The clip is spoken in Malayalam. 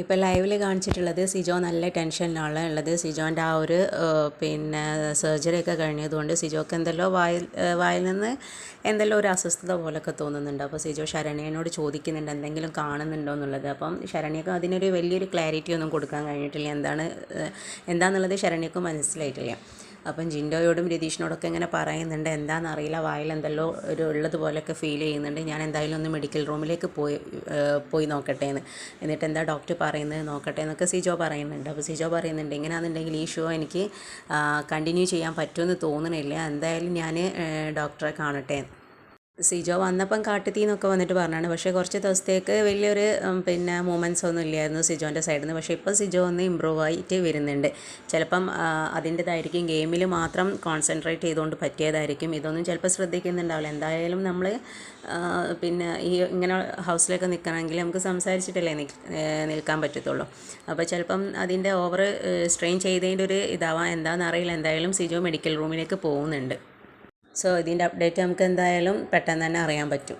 ഇപ്പോൾ ലൈവിൽ കാണിച്ചിട്ടുള്ളത് സിജോ നല്ല ടെൻഷനിലാണ് ഉള്ളത്. സിജോന്റെ ആ ഒരു പിന്നെ സർജറി ഒക്കെ കഴിഞ്ഞതുകൊണ്ട് സിജോക്ക് എന്തെല്ലോ വായിൽ വായിൽ നിന്ന് എന്തെല്ലോ ഒരു അസ്വസ്ഥത പോലൊക്കെ തോന്നുന്നുണ്ട്. അപ്പോൾ സിജോ ശരണ്യനോട് ചോദിക്കുന്നുണ്ട് എന്തെങ്കിലും കാണുന്നുണ്ടോ എന്നുള്ളത്. അപ്പം ശരണ്യക്ക് അതിനൊരു വലിയൊരു ക്ലാരിറ്റി ഒന്നും കൊടുക്കാൻ കഴിഞ്ഞിട്ടില്ല. എന്താണ് എന്താണെന്നുള്ളത് ശരണ്യക്ക് മനസ്സിലായിട്ടില്ല. അപ്പം ജിൻഡോയോടും രതീഷിനോടൊക്കെ ഇങ്ങനെ പറയുന്നുണ്ട് എന്താണെന്നറിയില്ല വായിൽ എന്തെല്ലോ ഒരു ഉള്ളത് പോലെയൊക്കെ ഫീൽ ചെയ്യുന്നുണ്ട്. ഞാൻ എന്തായാലും ഒന്ന് മെഡിക്കൽ റൂമിലേക്ക് പോയി പോയി നോക്കട്ടെ എന്ന് എന്നിട്ട് എന്താ ഡോക്ടർ പറയുന്നത്? നോക്കട്ടെ എന്നൊക്കെ സിജോ പറയുന്നുണ്ട്. അപ്പോൾ സിജോ പറയുന്നുണ്ട് ഇങ്ങനെയാണെന്നുണ്ടെങ്കിൽ ഈ ഷോ എനിക്ക് കണ്ടിന്യൂ ചെയ്യാൻ പറ്റുമെന്ന് തോന്നണില്ല. എന്തായാലും ഞാൻ ഡോക്ടറെ കാണട്ടെ. സിജോ വന്നപ്പം കാട്ടുതീ എന്നൊക്കെ വന്നിട്ട് പറഞ്ഞാണ്. പക്ഷേ കുറച്ച് ദിവസത്തേക്ക് വലിയൊരു പിന്നെ മൂമെന്റ്സ് ഒന്നും ഇല്ലായിരുന്നു സിജോന്റെ സൈഡിൽ നിന്ന് പക്ഷേ ഇപ്പോൾ സിജോ ഒന്ന് ഇമ്പ്രൂവ് ആയിട്ട് വരുന്നുണ്ട്. ചിലപ്പം അതിന്റെതായിരിക്കും. ഗെയിമിൽ മാത്രം കോൺസെൻട്രേറ്റ് ചെയ്തുകൊണ്ട് പറ്റിയതായിരിക്കും. ഇതൊന്നും ചിലപ്പോൾ ശ്രദ്ധിക്കുന്നുണ്ടാവില്ല. എന്തായാലും നമ്മൾ പിന്നെ ഈ ഇങ്ങനെ ഹൗസിലൊക്കെ നിൽക്കണമെങ്കിൽ നമുക്ക് സംസാരിച്ചിട്ടല്ലേ നിൽക്കാൻ പറ്റത്തുള്ളൂ. അപ്പോൾ ചിലപ്പം അതിന്റെ ഓവർ സ്ട്രെയിൻ ചെയ്തതിന്റെ ഒരു ഇതാവാം. എന്താണെന്ന് അറിയില്ല എന്തായാലും സിജോ മെഡിക്കൽ റൂമിലേക്ക് പോകുന്നുണ്ട്. സോ ഇതിന്റെ അപ്ഡേറ്റ് നമുക്ക് എന്തായാലും പെട്ടെന്ന് തന്നെ അറിയാൻ പറ്റും.